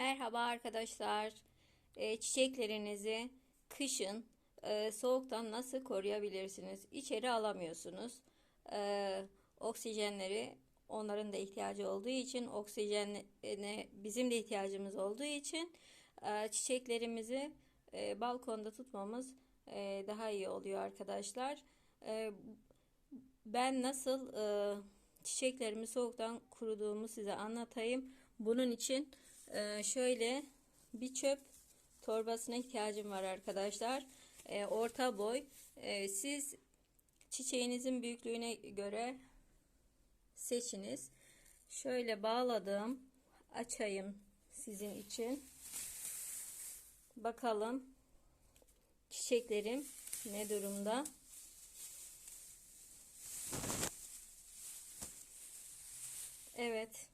Merhaba arkadaşlar. Ee, çiçeklerinizi kışın e, soğuktan nasıl koruyabilirsiniz? İçeri alamıyorsunuz. Ee, oksijenleri onların da ihtiyacı olduğu için oksijene bizim de ihtiyacımız olduğu için e, çiçeklerimizi e, balkonda tutmamız e, daha iyi oluyor arkadaşlar. E, ben nasıl e, çiçeklerimi soğuktan kuruduğumu size anlatayım. Bunun için e, şöyle bir çöp torbasına ihtiyacım var arkadaşlar. E, orta boy. E, siz çiçeğinizin büyüklüğüne göre seçiniz. Şöyle bağladım. Açayım sizin için. Bakalım çiçeklerim ne durumda. Evet.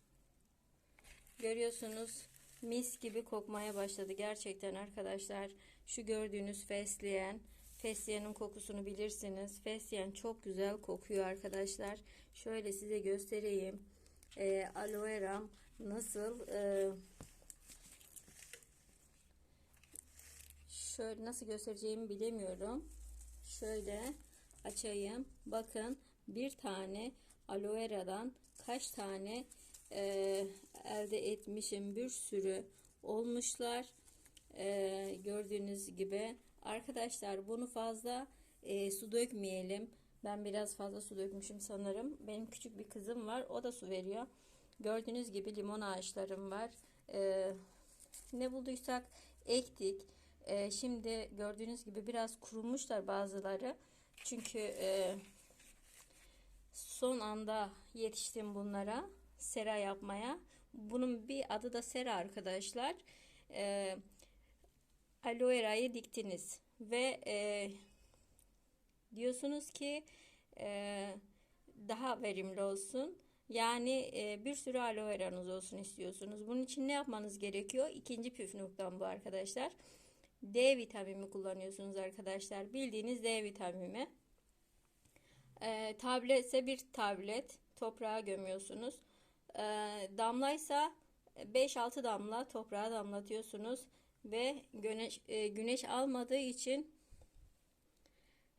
Görüyorsunuz mis gibi kokmaya başladı gerçekten arkadaşlar. Şu gördüğünüz fesleğen, fesleğenin kokusunu bilirsiniz. Fesleğen çok güzel kokuyor arkadaşlar. Şöyle size göstereyim. Ee, aloe veram nasıl e, şöyle nasıl göstereceğimi bilemiyorum. Şöyle açayım. Bakın bir tane aloe vera'dan kaç tane e, elde etmişim bir sürü olmuşlar. E, gördüğünüz gibi. Arkadaşlar bunu fazla e, su dökmeyelim. Ben biraz fazla su dökmüşüm sanırım. Benim küçük bir kızım var o da su veriyor. Gördüğünüz gibi limon ağaçlarım var. E, ne bulduysak ektik. E, şimdi gördüğünüz gibi biraz kurumuşlar bazıları. Çünkü e, son anda yetiştim bunlara sera yapmaya. Bunun bir adı da sera arkadaşlar. E, aloe vera'yı diktiniz ve e, diyorsunuz ki e, daha verimli olsun. Yani e, bir sürü aloe vera'nız olsun istiyorsunuz. Bunun için ne yapmanız gerekiyor? İkinci püf noktam bu arkadaşlar. D vitamini kullanıyorsunuz arkadaşlar. Bildiğiniz D vitamini. E, tabletse bir tablet toprağa gömüyorsunuz. E, damlaysa 5-6 damla toprağa damlatıyorsunuz ve güneş, e, güneş almadığı için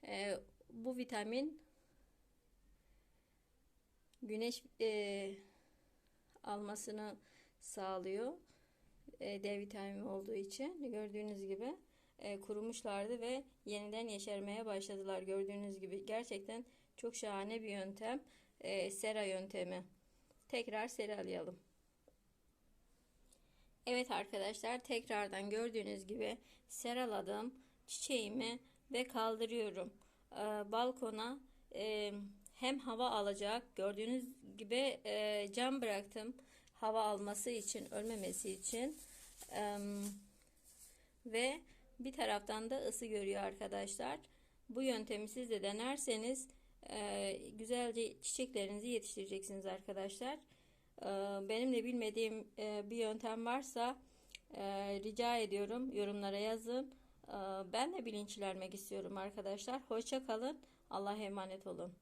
e, bu vitamin güneş e, almasını sağlıyor. E, D vitamini olduğu için gördüğünüz gibi e, kurumuşlardı ve yeniden yeşermeye başladılar gördüğünüz gibi. Gerçekten çok şahane bir yöntem. E, sera yöntemi. Tekrar seralayalım. Evet arkadaşlar tekrardan gördüğünüz gibi seraladım çiçeğimi ve kaldırıyorum. E, balkona e, hem hava alacak gördüğünüz gibi e, cam bıraktım hava alması için ölmemesi için e, ve bir taraftan da ısı görüyor arkadaşlar. Bu yöntemi siz de denerseniz e, güzelce çiçeklerinizi yetiştireceksiniz arkadaşlar. E, benim de bilmediğim e, bir yöntem varsa e, rica ediyorum yorumlara yazın. E, ben de bilinçlenmek istiyorum arkadaşlar. Hoşça kalın. Allah'a emanet olun.